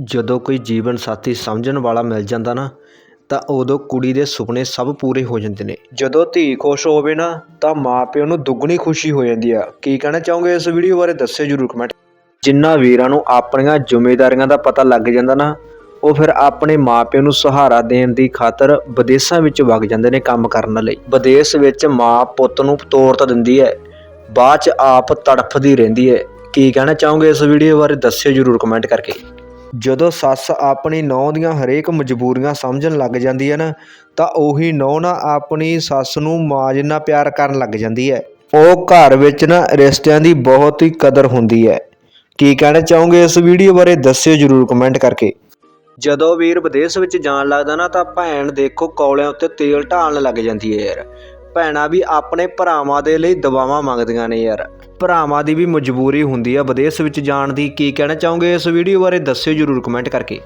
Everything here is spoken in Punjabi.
ਜਦੋਂ ਕੋਈ ਜੀਵਨ ਸਾਥੀ ਸਮਝਣ ਵਾਲਾ ਮਿਲ ਜਾਂਦਾ ਨਾ, ਤਾਂ ਉਦੋਂ ਕੁੜੀ ਦੇ ਸੁਪਨੇ ਸਭ ਪੂਰੇ ਹੋ ਜਾਂਦੇ ਨੇ। ਜਦੋਂ ਧੀ ਖੁਸ਼ ਹੋਵੇ ਨਾ, ਤਾਂ ਮਾਂ ਪਿਓ ਨੂੰ ਦੁੱਗਣੀ ਖੁਸ਼ੀ ਹੋ ਜਾਂਦੀ ਆ। ਕੀ ਕਹਿਣਾ ਚਾਹੋਗੇ ਇਸ ਵੀਡੀਓ ਬਾਰੇ, ਦੱਸਿਓ ਜਰੂਰ ਕਮੈਂਟ ਜਿਨ੍ਹਾਂ ਵੀਰਾਂ ਨੂੰ ਆਪਣੀਆਂ ਜ਼ਿੰਮੇਵਾਰੀਆਂ ਦਾ ਪਤਾ ਲੱਗ ਜਾਂਦਾ ਨਾ, ਉਹ ਫਿਰ ਆਪਣੇ ਮਾਪਿਆਂ ਨੂੰ ਸਹਾਰਾ ਦੇਣ ਦੀ ਖਾਤਰ ਵਿਦੇਸ਼ਾਂ ਵਿੱਚ ਵਗ ਜਾਂਦੇ ਨੇ ਕੰਮ ਕਰਨ ਲਈ। ਵਿਦੇਸ਼ ਵਿੱਚ ਮਾਂ ਪੁੱਤ ਨੂੰ ਤੋਰ ਤਾਂ ਦਿੰਦੀ ਹੈ, ਬਾਅਦ ਚ ਆਪ ਤੜਫਦੀ ਰਹਿੰਦੀ ਹੈ। ਕੀ ਕਹਿਣਾ ਚਾਹੋਗੇ ਇਸ ਵੀਡੀਓ ਬਾਰੇ, ਦੱਸਿਓ ਜਰੂਰ ਕਮੈਂਟ ਕਰਕੇ। ਜਦੋਂ ਸੱਸ ਆਪਣੀ ਨੌਂ ਦੀਆਂ ਹਰੇਕ ਮਜਬੂਰੀਆਂ ਸਮਝਣ ਲੱਗ ਜਾਂਦੀ ਹੈ ਨਾ, ਤਾਂ ਉਹੀ ਨੌਂ ਨਾ ਆਪਣੀ ਸੱਸ ਨੂੰ ਮਾਂ ਜਿੰਨਾ ਪਿਆਰ ਕਰਨ ਲੱਗ ਜਾਂਦੀ ਹੈ। ਉਹ ਘਰ ਵਿੱਚ ਨਾ ਰਿਸ਼ਤਿਆਂ ਦੀ ਬਹੁਤ ਹੀ ਕਦਰ ਹੁੰਦੀ ਹੈ। ਕੀ ਕਹਿਣਾ ਚਾਹੋਗੇ ਇਸ ਵੀਡੀਓ ਬਾਰੇ, ਦੱਸਿਓ ਜਰੂਰ ਕਮੈਂਟ ਕਰਕੇ। ਜਦੋਂ ਵੀਰ ਵਿਦੇਸ਼ ਵਿੱਚ ਜਾਣ ਲੱਗਦਾ ਨਾ, ਤਾਂ ਭੈਣ ਦੇਖੋ ਕੌਲਿਆਂ ਉੱਤੇ ਤੇਲ ਢਾਲਣ ਲੱਗ ਜਾਂਦੀ ਹੈ ਯਾਰ। ਭੈਣਾਂ ਵੀ ਆਪਣੇ ਭਰਾਵਾਂ ਦੇ ਲਈ ਦਵਾਵਾਂ ਮੰਗਦੀਆਂ ਨੇ ਯਾਰ। ਭਰਾਵਾਂ ਦੀ ਵੀ ਮਜਬੂਰੀ ਹੁੰਦੀ ਆ, ਵਿਦੇਸ਼ ਵਿੱਚ ਜਾਣ ਦੀ। ਕੀ ਕਹਿਣਾ ਚਾਹੋਗੇ ਇਸ ਵੀਡੀਓ ਬਾਰੇ? ਦੱਸਿਓ ਜਰੂਰ ਕਮੈਂਟ ਕਰਕੇ।